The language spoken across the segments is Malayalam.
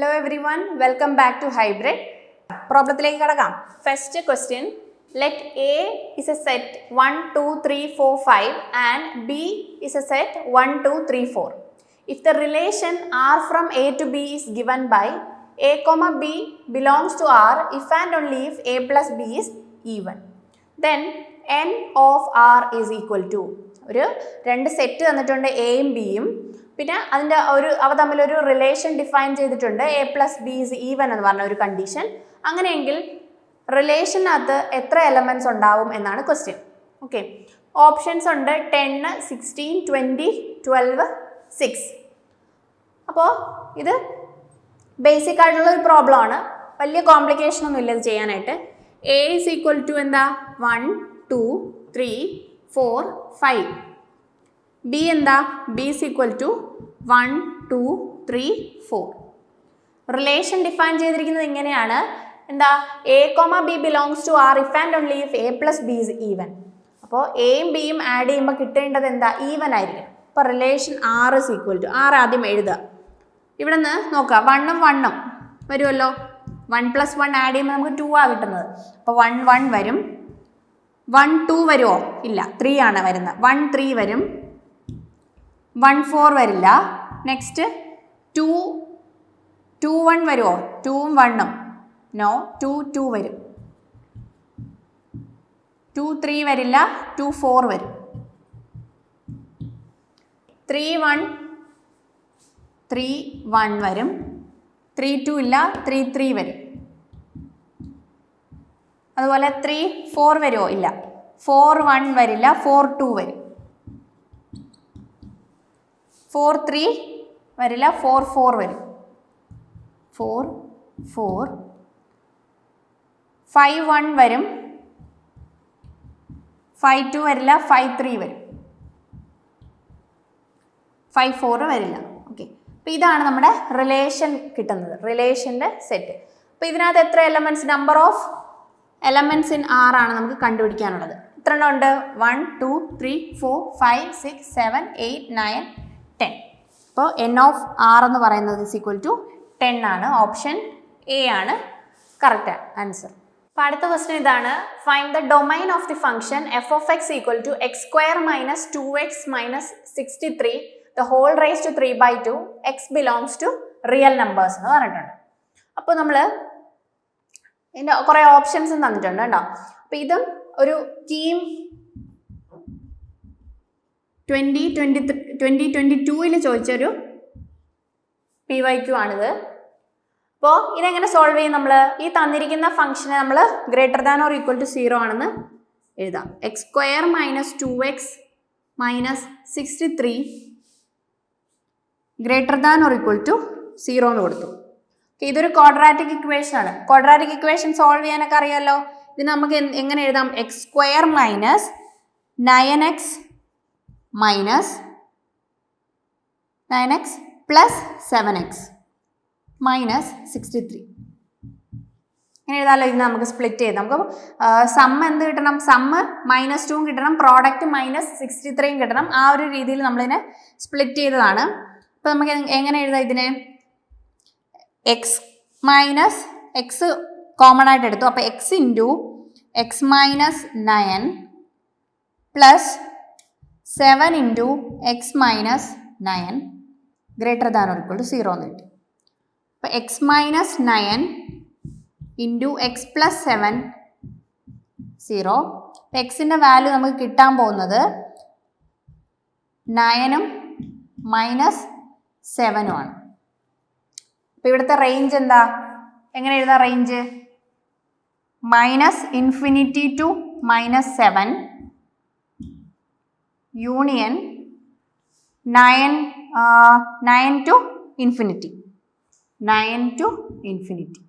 Hello everyone welcome back to hybrid പ്രോബ്ലത്തിലേക്ക് കടക്കാം. First question let A is a set one two three four five and B is a set one two three four if the relation R from A to B is given by a comma b belongs to R if and only if a plus b is even then n of R is equal to ഒരു രണ്ട് സെറ്റ് തന്നിട്ടുണ്ട് എയും ബിയും പിന്നെ അതിന്റെ ഒരു അവ തമ്മിലൊരു റിലേഷൻ ഡിഫൈൻ ചെയ്തിട്ടുണ്ട്. A plus b is even എന്ന് പറഞ്ഞ ഒരു കണ്ടീഷൻ അങ്ങനെയെങ്കിൽ റിലേഷനകത്ത് എത്ര എലമെന്റ്സ് ഉണ്ടാവും എന്നാണ് ക്വസ്റ്റ്യൻ ഓക്കെ ഓപ്ഷൻസ് ഉണ്ട് ten sixteen twenty twelve six അപ്പോൾ ഇത് ബേസിക് ആയിട്ടുള്ള ഒരു പ്രോബ്ലം ആണ്. വലിയ കോംപ്ലിക്കേഷൻ ഒന്നും ഇല്ല ഇത് ചെയ്യാനായിട്ട്. എ ഇസ് ഈക്വൽ ടു എന്താ? One two three four five B എന്താ? B is equal to one two three four. Relation define ചെയ്തിരിക്കുന്നത് ഇങ്ങനെയാണ്. എന്താ? A comma b belongs to R if and only if a plus b is even അപ്പോൾ എയും ബിയും ആഡ് ചെയ്യുമ്പോൾ കിട്ടേണ്ടത് എന്താ? ഈവൻ ആയിരിക്കും അപ്പോൾ relation R is equal to R ആദ്യം എഴുതുക. ഇവിടെ നിന്ന് നോക്കുക വണ്ണും വണ്ണും വരുമല്ലോ? വൺ പ്ലസ് വൺ ആഡ് ചെയ്യുമ്പോൾ നമുക്ക് ടു ആ കിട്ടുന്നത്. അപ്പോൾ വൺ വൺ വരും. വൺ ടു വരുമോ? ഇല്ല. ത്രീ ആണ് വരുന്നത്. വൺ ത്രീ വരും. വൺ ഫോർ വരില്ല. നെക്സ്റ്റ് ടു ടു വൺ വരുമോ ടൂവും വണ്ണും നോ ടു ടു വരും. ടു ത്രീ വരില്ല. ടു ഫോർ വരും. ത്രീ വൺ ത്രീ വൺ വരും. ത്രീ ടു ഇല്ല. ത്രീ ത്രീ വരും. അതുപോലെ ത്രീ ഫോർ വരുമോ ഇല്ല. ഫോർ വൺ വരില്ല. ഫോർ ടു വരും. ഫോർ ത്രീ വരില്ല. ഫോർ ഫോർ വരും. ഫോർ ഫോർ ഫൈവ് വൺ വരും. ഫൈവ് ടു വരില്ല. ഫൈവ് ത്രീ വരും. ഫൈവ് ഫോർ വരില്ല. ഓക്കെ അപ്പോൾ ഇതാണ് നമ്മുടെ റിലേഷൻ കിട്ടുന്നത്. റിലേഷന്റെ സെറ്റ് അപ്പോൾ ഇതിനകത്ത് എത്ര elements number of elements in R ആണ് നമുക്ക് കണ്ടുപിടിക്കാനുള്ളത്. എത്ര എണ്ണം ഉണ്ട്? One two three four five six seven eight nine ten അപ്പോൾ എൻ ഓഫ് ആർ എന്ന് പറയുന്നത് ഇസ് ഈക്വൽ ടു ടെൻ ആണ്. ഓപ്ഷൻ എ ആണ്. കറക്റ്റ് ആൻസർ അപ്പോൾ അടുത്ത ക്വസ്റ്റ്യൻ ഇതാണ്. Find the domain of the function f of x equal to x square minus two x minus sixty three the whole raise to three by two x belongs to real numbers എന്ന് പറഞ്ഞിട്ടുണ്ട്. അപ്പോൾ നമ്മൾ ഇതിന്റെ കുറേ ഓപ്ഷൻസും തന്നിട്ടുണ്ട് കേട്ടോ. അപ്പോൾ ഇതും ഒരു ടീം ട്വന്റി ട്വന്റി ട്വന്റി ട്വന്റി ടൂവിൽ ചോദിച്ചൊരു പി വൈ ക്യു ആണിത്. അപ്പോൾ ഇതെങ്ങനെ സോൾവ് ചെയ്യും നമ്മൾ ഈ തന്നിരിക്കുന്ന ഫംഗ്ഷനെ നമ്മൾ greater than or equal to zero ആണെന്ന് എഴുതാം. X square minus two x minus sixty three greater than or equal to zero എന്ന് കൊടുത്തു. ഇതൊരു ക്വാഡ്രാറ്റിക് ഇക്വേഷൻ ആണ്. ക്വാഡ്രാറ്റിക് ഇക്വേഷൻ സോൾവ് ചെയ്യാനൊക്കെ അറിയാമല്ലോ ഇത് നമുക്ക് എങ്ങനെ എഴുതാം? X square minus nine x minus nine x plus seven x minus sixty three. ഇങ്ങനെ എഴുതാമല്ലോ ഇത് നമുക്ക് സ്പ്ലിറ്റ് ചെയ്ത് നമുക്ക് സം എന്ത് കിട്ടണം? സമ്മ് മൈനസ് ടുവും കിട്ടണം. പ്രോഡക്റ്റ് മൈനസ് സിക്സ്റ്റി ത്രീയും കിട്ടണം. ആ ഒരു രീതിയിൽ നമ്മളിതിനെ സ്പ്ലിറ്റ് ചെയ്തതാണ്. അപ്പോൾ നമുക്ക് എങ്ങനെ എഴുതാം ഇതിനെ? എക്സ് മൈനസ് എക്സ് കോമൺ ആയിട്ട് എടുത്തു. അപ്പോൾ x into x minus nine plus seven into x minus nine greater than ഒരിക്കൽ ടു സീറോ എന്ന് കിട്ടി. അപ്പോൾ x minus nine into x plus seven zero എക്സിന്റെ വാല്യൂ നമുക്ക് കിട്ടാൻ പോകുന്നത് നയനും മൈനസ് സെവനും ആണ്. അപ്പോൾ ഇവിടുത്തെ റേഞ്ച് എന്താ? എങ്ങനെ എഴുതാം range minus infinity to minus seven union nine nine to infinity nine to infinity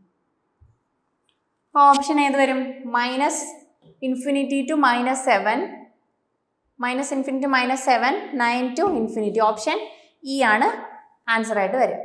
അപ്പോൾ ഓപ്ഷൻ ഏത് വരും? Minus infinity to minus seven minus infinity minus seven nine to infinity option E ആണ് ആൻസർ ആയിട്ട് വരും